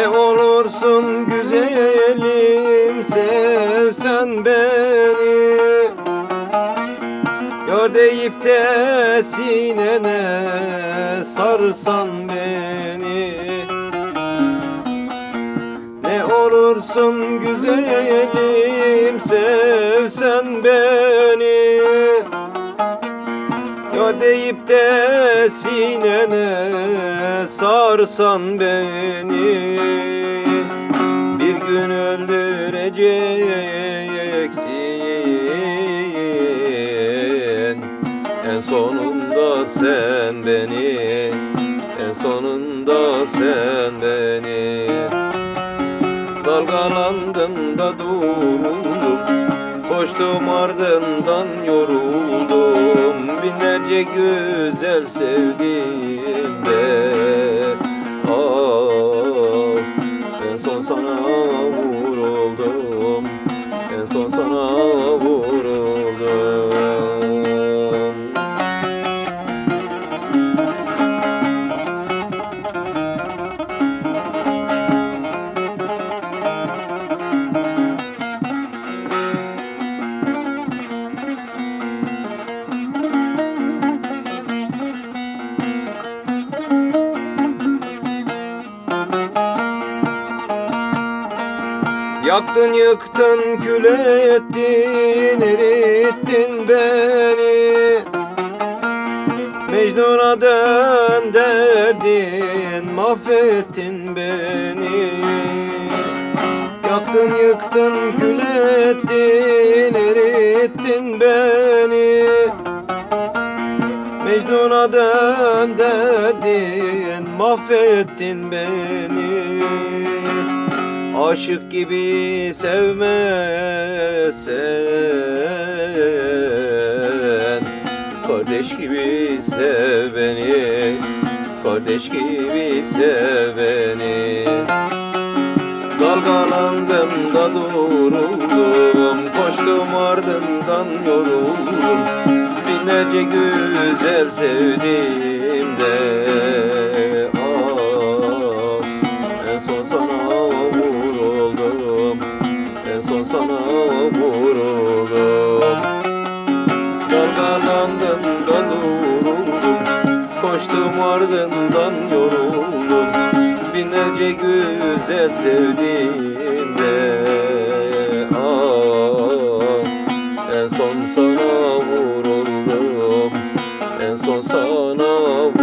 Ne olursun güzelim sevsen beni. Gör deyip de sinene sarsan beni. Ne olursun güzelim sevsen beni. Gör deyip de sinene sarsan beni. Bir gün öldüreceksin. En sonunda sen beni En sonunda sen beni. Dalgalandım da durdum Koştum ardından yoruldum. Binlerce güzel sevdim Yaktın yıktın kül ettin erittin beni. Mecnun'a dönderdin mahvettin beni. Yaktın yıktın kül ettin erittin beni. Mecnun'a dönderdin mahvettin beni Aşık gibi sevmesen Kardeş gibi sev beni Kardeş gibi sev beni. Dalgalandım da duruldum Koştum ardından yoruldum. Binlerce güzel sevdim En son sana vuruldum. Dalgalandım da duruldum Koştum ardından yoruldum. Binlerce güzel sevdim de ah, En son sana vuruldum. En son sana